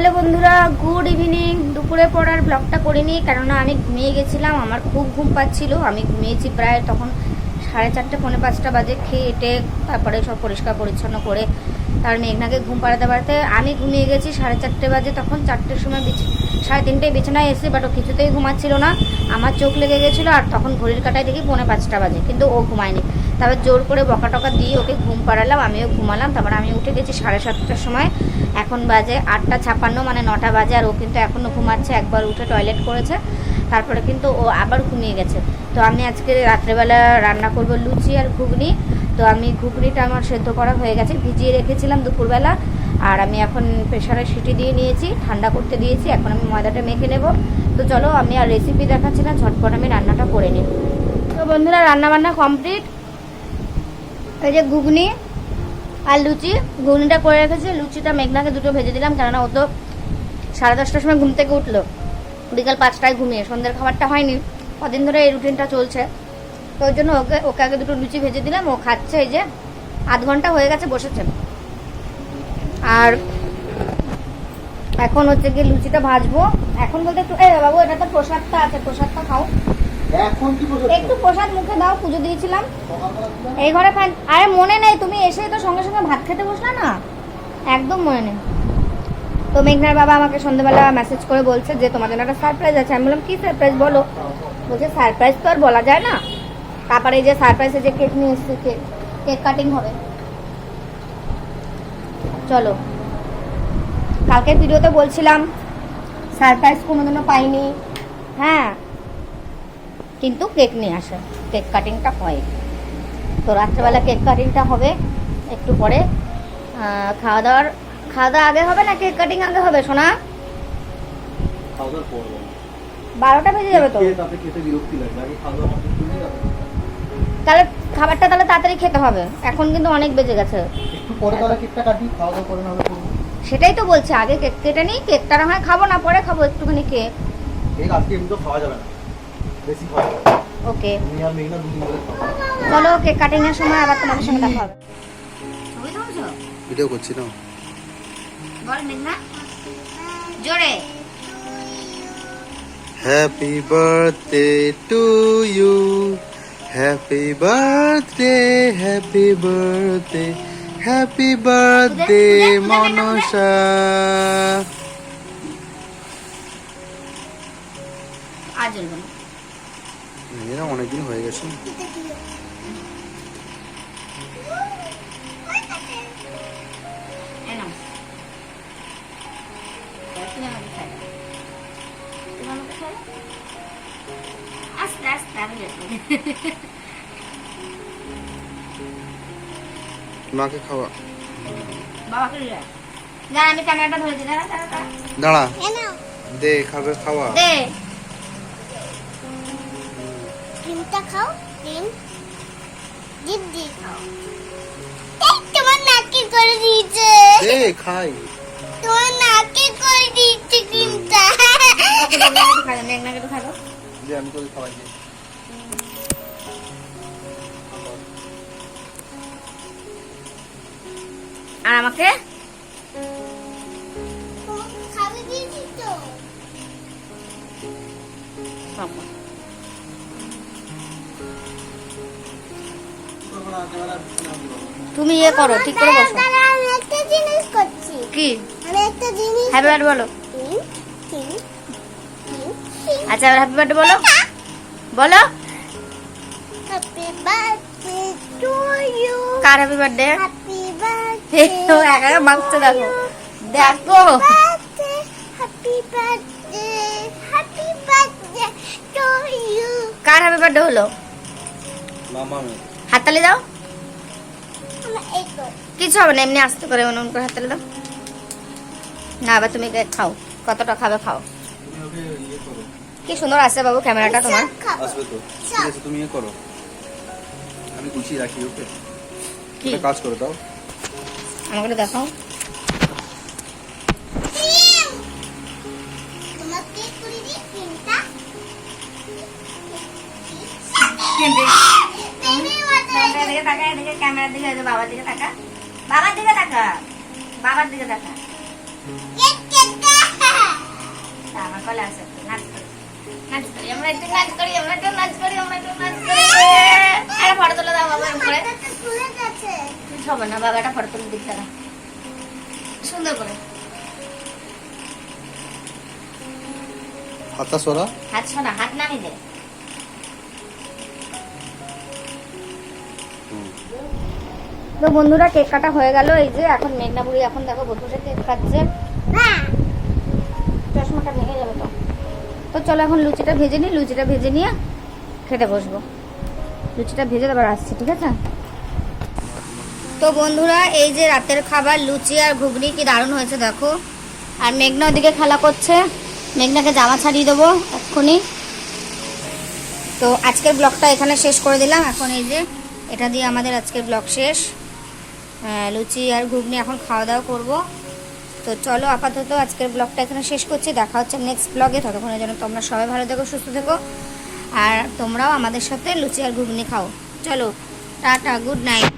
Hello বন্ধুরা, good evening. দুপুরে পড়ার ব্লগটা করিনি, কেননা আমি ঘুমিয়ে গেছিলাম, আমার খুব ঘুম পাচ্ছিল। আমি ঘুমিয়েছি প্রায় তখন সাড়ে চারটে, পৌনে পাঁচটা বাজে খেয়ে তারপরে সব পরিষ্কার পরিচ্ছন্ন করে তার মেঘনাকে ঘুম পাড়াতে পাড়াতে আমি ঘুমিয়ে গেছি সাড়ে চারটে বাজে, তখন চারটের সময় বিছ সাড়ে তিনটেয় বিছানায় এসে বাট ও কিছুতেই ঘুমাচ্ছিল না। আমার চোখ লেগে গেছিল আর তখন ঘড়ির কাটায় দেখি পৌনে পাঁচটা বাজে, কিন্তু ও ঘুমায়নি। তারপর জোর করে বকা টকা দিয়ে ওকে ঘুম পাড়ালাম, আমিও ঘুমালাম, তারপর আমি উঠে গেছি সাড়ে সাতটার সময়। এখন বাজে আটটা ছাপ্পান্ন মানে নটা বাজে, আর ও কিন্তু এখনও ঘুমাচ্ছে, একবার উঠে টয়লেট করেছে, তারপরে কিন্তু ও আবার ঘুমিয়ে গেছে। তো আমি আজকে রাত্রেবেলা রান্না করব লুচি আর ঘুগনি। তো আমি ঘুগনিটা আমার সেদ্ধ করা হয়ে গেছে, ভিজিয়ে রেখেছিলাম দুপুরবেলা। আর আমি এখন প্রেশারে সিটি দিয়ে নিয়েছি, ঠান্ডা করতে দিয়েছি, এখন আমি ময়দাটা মেখে নেব। তো চলো, আমি আর রেসিপি দেখাচ্ছি না, ঝটপট আমি রান্নাটা করে নিই। তো বন্ধুরা রান্না বান্না কমপ্লিট এই যে ঘুগনি আর লুচি, ঘুগনিটা করে রেখেছি, লুচিটা মেঘনাকে দুটো ভেজে দিলাম, কেননা ও তো সাড়ে দশটার সময় ঘুম থেকে উঠল। বিকাল পাঁচটায় ঘুমিয়ে, সন্ধ্যের খাবারটা হয়নি, কদিন ধরে এই রুটিনটা চলছে। তো ওই জন্য ওকে ওকে আগে দুটো লুচি ভেজে দিলাম, ও খাচ্ছে, এই যে আধ ঘণ্টা হয়ে গেছে, বসেছে। আর এখন হচ্ছে গিয়ে লুচিটা ভাজবো। এখন বলতে একটু এ বাবু এটা তো প্রসাদটা আছে প্রসাদটা খাও। এখন কি বলছো একটু প্রসাদ মুখে দাও পুজো দিয়েছিলাম। এই ঘরে ফ্যান আরে মনে নেই তুমি এসে তো সঙ্গে সঙ্গে ভাত খেতে বসলা না? একদম মনে নেই। তো মেঘনার বাবা আমাকে সন্ধ্যেবেলা মেসেজ করে বলছে যে তোমার জন্য একটা সারপ্রাইজ আছে। আমি বললাম কি সারপ্রাইজ বলো? বলছে সারপ্রাইজ তো আর বলা যায় না। তারপরে এই যে সারপ্রাইজে যে কেক নিয়ে এসেছে কেক কেক কাটিং হবে। চলো। কালকের ভিডিওতে বলছিলাম সারপ্রাইজ কোনোদিনও পাইনি। হ্যাঁ কিন্তু কেক নিয়ে আসে। কেক কাটিংটা হয়। তো রাত্রেবেলা কেক কাটিংটা হবে। একটু পরে খাওয়া দাওয়ার খাওয়া দাওয়া আগে হবে না কেক কাটিং আগে হবে সোনা? বারোটা বেজে যাবে তো। তাহলে খাবারটা তাহলে তাড়াতাড়ি খেতে হবে। এখন কিন্তু অনেক বেজে গেছে। একটু পরে তাহলে কেকটা কাটি খাওয়া দাওয়া করে নাহলে সেটাই তো বলছে আগে কেক কেটে নিই কেকটা না হয় খাব না পরে খাব একটুখানি কেক। কেক আজকে এমনি তো খাওয়া যাবে না। বেশি খাওয়া ওকে। চলো কেক কাটিং এর সময় আবার তোমাদের সঙ্গে দেখা হবে। ভিডিও করছি না। বল মেঘনা। জোরে। Happy birthday to you happy birthday happy birthday happy birthday Mansa অনেকদিন হয়ে গেছে মাকে খাওয়া। না দাঁড়া। দে খাবে খাওয়া। দে। ডিমটা খাও ডিম। ডিম দিয়ে খাও। তোমার নাকে করে দিয়েছে। দে খাই। তোমার নাকে করে দিয়েছে ডিমটা। ওকে মেঘনাকে একটু খাই দাও, একটু খাই দে আমি তোকে খাওয়াই দিই। আর আমাকে। তুমি ইয়ে করো ঠিক করে বসো। একটা জিনিস করছি কি? আমি একটা জিনিস হ্যাপি বার্থডে বলো। আচ্ছা হ্যাপি বার্থডে বলো। বলো। হ্যাপি বার্থডে টু ইউ কার হ্যাপি বার্থডে হ্যাপি একা একা মাখছে দেখো। দেখো। Birthday happy birthday happy birthday to you car happy birthday হলো হাততালি দাও কিছু হবে না এমনি আস্তে করে অনুন করে হাততালি দাও। না আবার তুমি খাও। কতটা খাবে খাও। ইয়ে কি সুন্দর আছে বাবু ক্যামেরাটা তোমার। আসবে তো। ঠিক আছে তুমি ইয়ে করো। আমি গুছিয়ে রাখি ওকে? কি? কাজ করে দাও। আমাকে দেখাও। বাবার বাবার বাবার ফটো দাও বাবা করে মাথাটা খুলে গেছে হবে না বাবাটা ফটো তুলে দিতে না সুন্দর করে হাতটা সরা। হাত শোনা হাত নামিয়ে দে। তো বন্ধুরা কেক কাটা হয়ে গেল এই যে এখন মেঘনা বুড়ি এখন দেখো বসে বসে কেক হ্যাঁ চশমাটা ভেঙে যাবে তো। তো চলো এখন লুচিটা ভেজে নিই লুচিটা ভেজে নিয়ে খেতে বসবো। লুচিটা ভেজে তারপর আসছি ঠিক আছে? তো বন্ধুরা, এই যে রাতের খাবার, লুচি আর ঘুগনি, কি দারুণ হয়েছে দেখো। আর মেঘনা ওদিকে খেলা করছে। মেঘনাকে জামা ছাড়িয়ে দেবো এক্ষুনি। তো আজকের ব্লগটা এখানে শেষ করে দিলাম। এখন এই যে, এটা দিয়ে আমাদের আজকের ব্লগ শেষ। লুচি আর ঘুগনি এখন খাওয়া দাওয়া করব। তো চলো, আপাতত আজকের ব্লগটা এখানে শেষ করছি। দেখা হচ্ছে নেক্সট ব্লগে ততক্ষণের জন্য তোমরা সবাই ভালো থেকো, সুস্থ থেকো। আর তোমরাও আমাদের সাথে লুচি আর ঘুগনি খাও। চলো, টাটা গুড নাইট